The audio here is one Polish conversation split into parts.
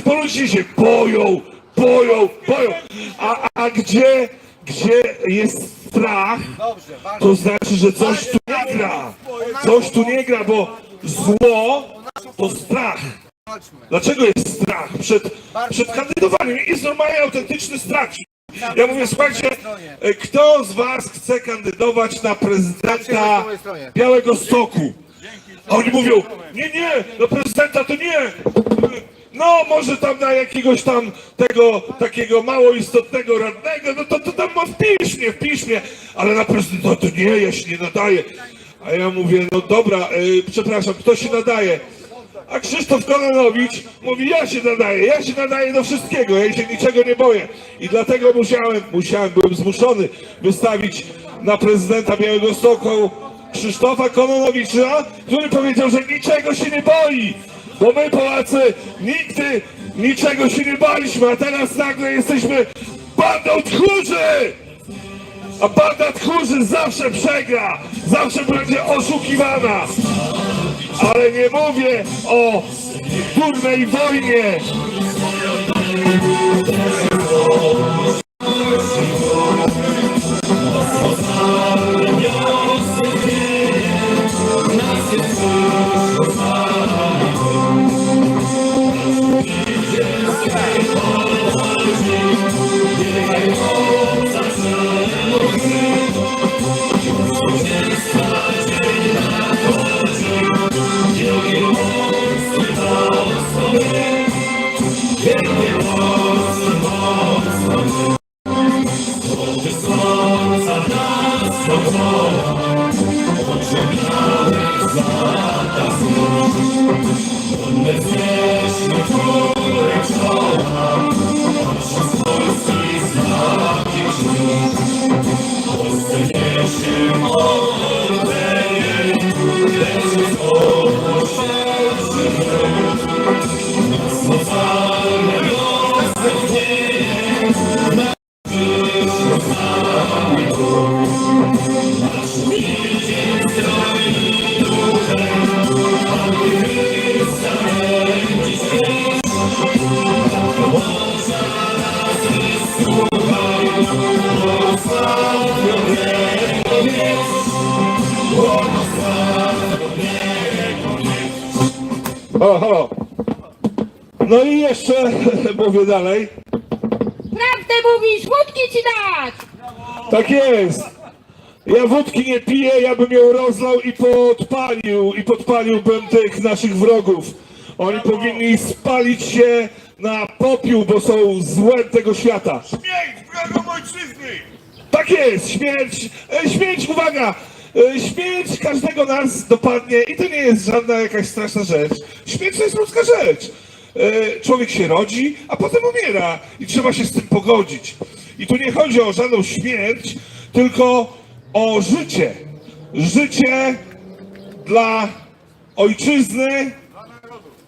bo ludzie się boją, boją, boją. A, a gdzie, gdzie jest strach, to znaczy, że coś tu nie gra. Coś tu nie gra, bo zło to strach. Dlaczego jest strach przed, przed kandydowaniem? Jest normalnie autentyczny strach. Ja mówię, słuchajcie, kto z was chce kandydować na prezydenta Białego Stoku? A oni mówią, nie, nie, na prezydenta to nie. No, może tam na jakiegoś tam tego takiego mało istotnego radnego, no to, to tam ma wpisz mnie, wpisz mnie, ale na prezydenta to nie, ja się nie nadaję. A ja mówię, no dobra, e, przepraszam, kto się nadaje? A Krzysztof Kononowicz mówi, ja się nadaję, ja się nadaję do wszystkiego, ja się niczego nie boję. I dlatego musiałem, musiałem, byłem zmuszony wystawić na prezydenta Białego Stoku Krzysztofa Kononowicza, który powiedział, że niczego się nie boi. Bo my Polacy nigdy niczego się nie baliśmy, a teraz nagle jesteśmy bandą tchórzy! A banda tchórzy zawsze przegra, zawsze będzie oszukiwana. Ale nie mówię o durnej wojnie. No i jeszcze mówię dalej. Prawdę mówisz, wódki ci dać! Tak jest. Ja wódki nie piję, ja bym ją rozlał i podpalił, i podpaliłbym tych naszych wrogów. Oni powinni spalić się na popiół, bo są złem tego świata. Śmierć wrogom ojczyzny! Tak jest, śmierć, e, śmierć, uwaga, e, śmierć każdego nas dopadnie i to nie jest żadna jakaś straszna rzecz. Śmierć to jest ludzka rzecz. E, Człowiek się rodzi, a potem umiera i trzeba się z tym pogodzić. I tu nie chodzi o żadną śmierć, tylko o życie. Życie dla ojczyzny,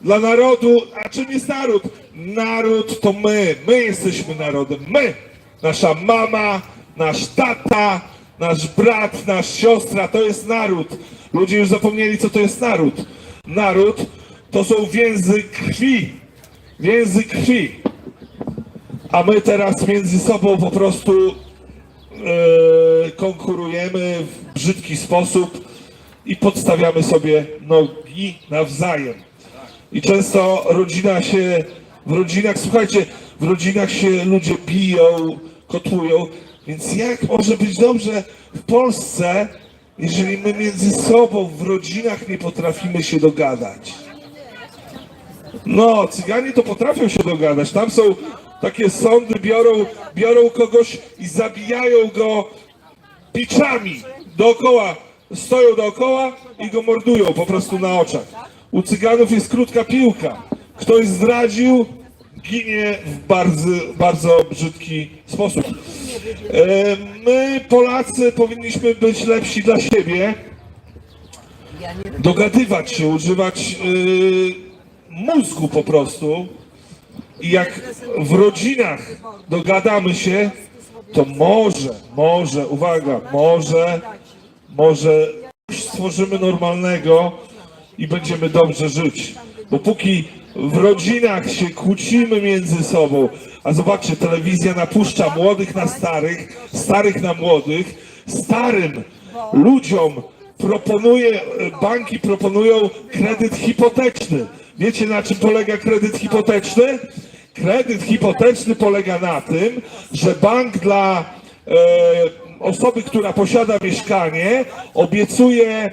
dla narodu. A czym jest naród? Naród to my. My jesteśmy narodem. My. Nasza mama, nasz tata, nasz brat, nasz siostra to jest naród. Ludzie już zapomnieli, co to jest naród. Naród to są więzy krwi. Więzy krwi. A my teraz między sobą po prostu e, konkurujemy w brzydki sposób i podstawiamy sobie nogi nawzajem. I często rodzina się, w rodzinach, słuchajcie, w rodzinach się ludzie biją, kotłują, więc jak może być dobrze w Polsce, jeżeli my między sobą w rodzinach nie potrafimy się dogadać? No, cyganie to potrafią się dogadać. Tam są takie sądy, biorą, biorą kogoś i zabijają go piczami dookoła, stoją dookoła i go mordują po prostu na oczach. U cyganów jest krótka piłka. Ktoś zdradził, ginie w bardzo, bardzo brzydki sposób. E, My, Polacy, powinniśmy być lepsi dla siebie, dogadywać się, używać e, mózgu po prostu. I jak w rodzinach dogadamy się, to może, może, uwaga, może, może stworzymy normalnego i będziemy dobrze żyć. Bo póki w rodzinach się kłócimy między sobą. A zobaczcie, telewizja napuszcza młodych na starych, starych na młodych. Starym ludziom proponuje, banki proponują kredyt hipoteczny. Wiecie na czym polega kredyt hipoteczny? Kredyt hipoteczny polega na tym, że bank dla e, osoby, która posiada mieszkanie, obiecuje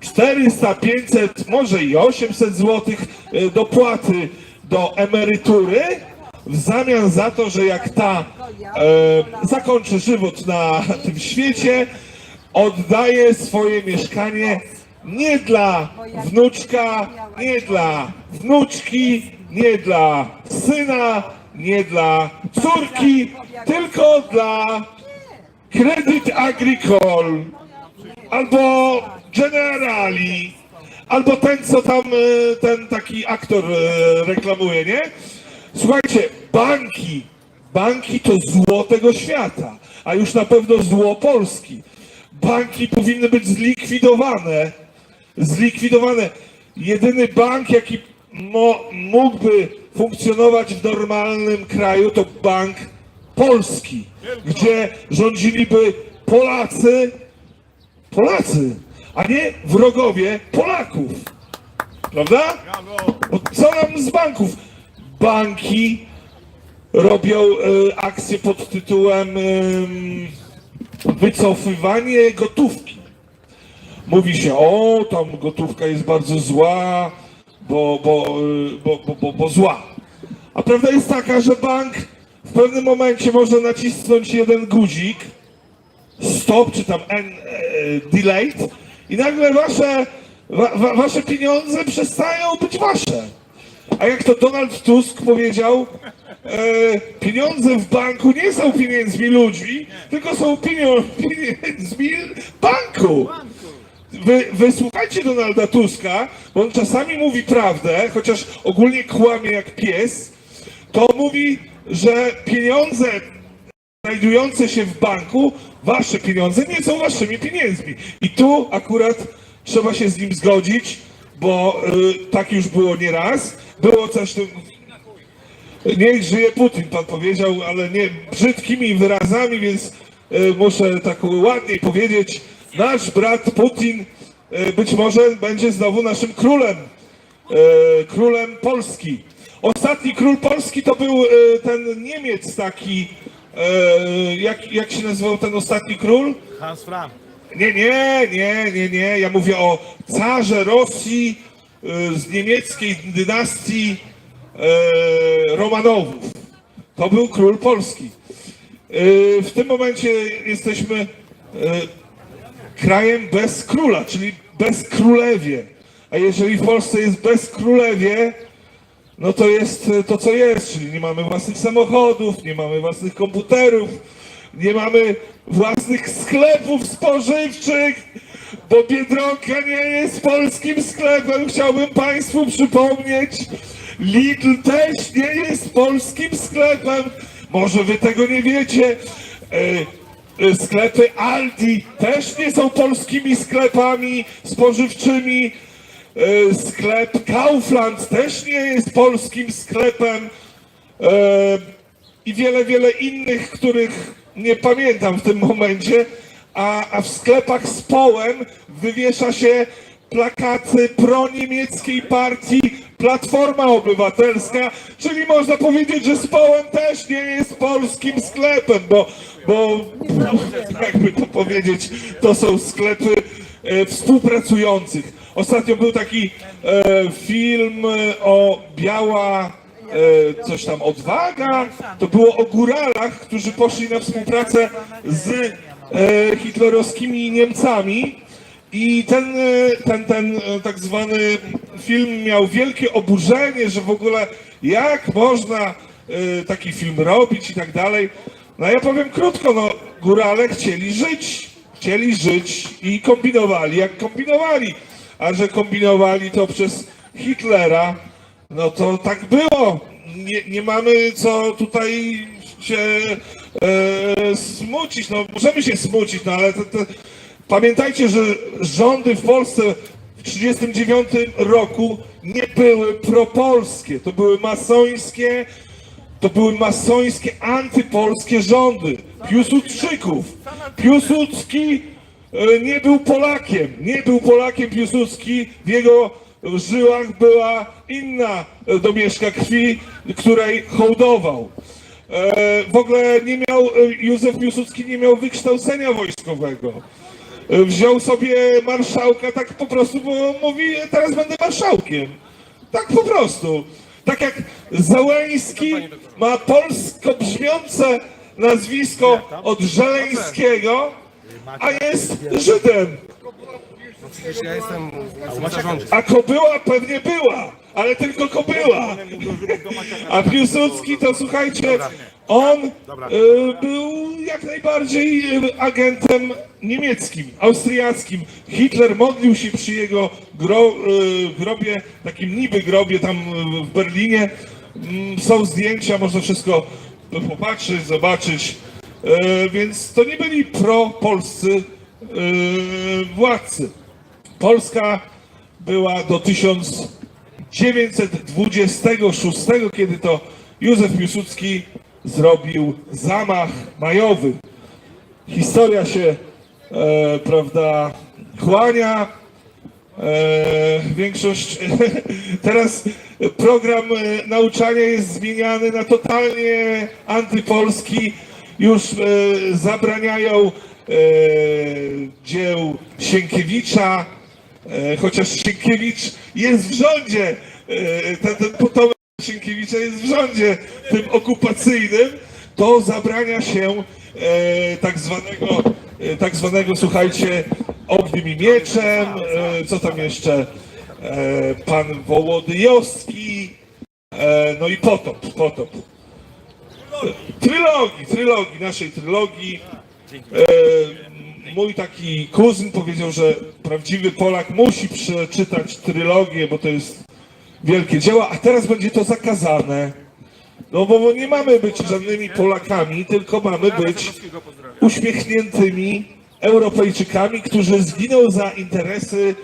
400, 500, może i 800 zł dopłaty do emerytury w zamian za to, że jak ta e, zakończy żywot na tym świecie, oddaje swoje mieszkanie nie dla wnuczka, nie dla wnuczki, nie dla syna, nie dla córki, tylko dla Credit Agricole albo Generali, albo ten, co tam e, ten taki aktor e, reklamuje, nie? Słuchajcie, banki, banki to zło tego świata, a już na pewno zło Polski. Banki powinny być zlikwidowane, zlikwidowane. Jedyny bank, jaki mo, mógłby funkcjonować w normalnym kraju, to bank polski, gdzie rządziliby Polacy, Polacy, a nie wrogowie Polaków. Prawda? Bo co nam z banków? Banki robią e, akcje pod tytułem em, wycofywanie gotówki. Mówi się, o, tam gotówka jest bardzo zła, bo, bo, bo, bo, bo, bo zła. A prawda jest taka, że bank w pewnym momencie może nacisnąć jeden guzik, stop, czy tam en, e, delayed i nagle wasze, wa, wa, wasze pieniądze przestają być wasze. A jak to Donald Tusk powiedział, e, pieniądze w banku nie są pieniędzmi ludzi, tylko są pieniędzmi banku. Wy, wysłuchajcie Donalda Tuska, bo on czasami mówi prawdę, chociaż ogólnie kłamie jak pies, to mówi, że pieniądze znajdujące się w banku, wasze pieniądze nie są waszymi pieniędzmi. I tu akurat trzeba się z nim zgodzić, bo y, tak już było nieraz. Było coś tu... Niech żyje Putin, pan powiedział, ale nie brzydkimi wyrazami, więc y, muszę tak ładniej powiedzieć. Nasz brat Putin y, być może będzie znowu naszym królem e, królem Polski. Ostatni król Polski to był e, ten Niemiec taki, e, jak, jak się nazywał ten ostatni król? Hans Frank. Nie, nie, nie, nie, nie. Ja mówię o carze Rosji e, z niemieckiej dynastii e, Romanowów. To był król Polski. E, W tym momencie jesteśmy e, krajem bez króla, czyli bez królewie. A jeżeli w Polsce jest bez królewie, no to jest e, to, co jest, czyli nie mamy własnych samochodów, nie mamy własnych komputerów, nie mamy własnych sklepów spożywczych, bo Biedronka nie jest polskim sklepem, chciałbym Państwu przypomnieć. Lidl też nie jest polskim sklepem, może Wy tego nie wiecie. Sklepy Aldi też nie są polskimi sklepami spożywczymi. E, Sklep Kaufland też nie jest polskim sklepem. E, I wiele, wiele innych, których nie pamiętam w tym momencie. A, a w sklepach z połem wywiesza się plakaty proniemieckiej partii Platforma Obywatelska, czyli można powiedzieć, że z połem też nie jest polskim sklepem, bo, bo jakby to powiedzieć, to są sklepy e, współpracujących. Ostatnio był taki e, film e, o biała e, coś tam odwaga. To było o góralach, którzy poszli na współpracę z e, hitlerowskimi Niemcami. I ten, e, ten, ten e, tak zwany film miał wielkie oburzenie, że w ogóle jak można e, taki film robić i tak dalej. No ja powiem krótko, no górale chcieli żyć, chcieli żyć i kombinowali jak kombinowali. A że kombinowali to przez Hitlera, no to tak było. Nie, nie mamy co tutaj się e, smucić. No możemy się smucić, no ale to, pamiętajcie, że rządy w Polsce w 1939 roku nie były propolskie, to były masońskie, to były masońskie, antypolskie rządy Piłsudczyków. Piłsudski e, nie był Polakiem, nie był Polakiem Piłsudski, w jego żyłach była inna domieszka krwi, której hołdował. E, W ogóle nie miał, e, Józef Piłsudski nie miał wykształcenia wojskowego. Wziął sobie marszałka tak po prostu, bo mówi, teraz będę marszałkiem. Tak po prostu. Tak jak Załęski ma polsko brzmiące nazwisko od Żeleńskiego, a jest Żydem. Przecież ja jestem zarządcą. A kobyła pewnie była, ale tylko kobyła. A Piłsudski to słuchajcie, on y, był jak najbardziej y, agentem niemieckim, austriackim. Hitler modlił się przy jego gro, y, grobie, takim niby grobie tam y, w Berlinie. Mm, Są zdjęcia, można wszystko popatrzeć, zobaczyć. Y, Więc to nie byli pro-polscy y, władcy. Polska była do 1926, kiedy to Józef Piłsudski zrobił zamach majowy. Historia się, e, prawda, kłania. E, większość, teraz program e, nauczania jest zmieniany na totalnie antypolski. Już e, zabraniają e, dzieł Sienkiewicza, chociaż Sienkiewicz jest w rządzie, e, ten, ten potomek Sienkiewicza jest w rządzie tym okupacyjnym, to zabrania się e, tak zwanego, e, tak zwanego, słuchajcie, ogniem i mieczem, e, co tam jeszcze, e, pan Wołody Jostki, e, no i potop, potop. Trylogii, trylogii, naszej trylogii. Mój taki kuzyn powiedział, że prawdziwy Polak musi przeczytać trylogię, bo to jest wielkie dzieło, a teraz będzie to zakazane. No bo, bo nie mamy być żadnymi Polakami, tylko mamy być uśmiechniętymi Europejczykami, którzy zginą za interesy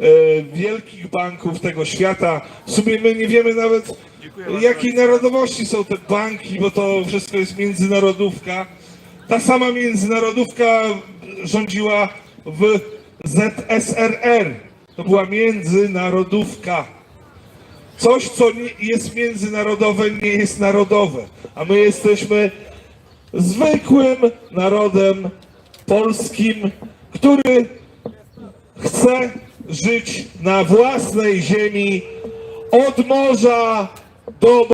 e, wielkich banków tego świata. W sumie my nie wiemy nawet jakiej narodowości są te banki, bo to wszystko jest międzynarodówka. Ta sama międzynarodówka rządziła w ZSRR. To była międzynarodówka. Coś, co jest międzynarodowe, nie jest narodowe. A my jesteśmy zwykłym narodem polskim, który chce żyć na własnej ziemi od morza do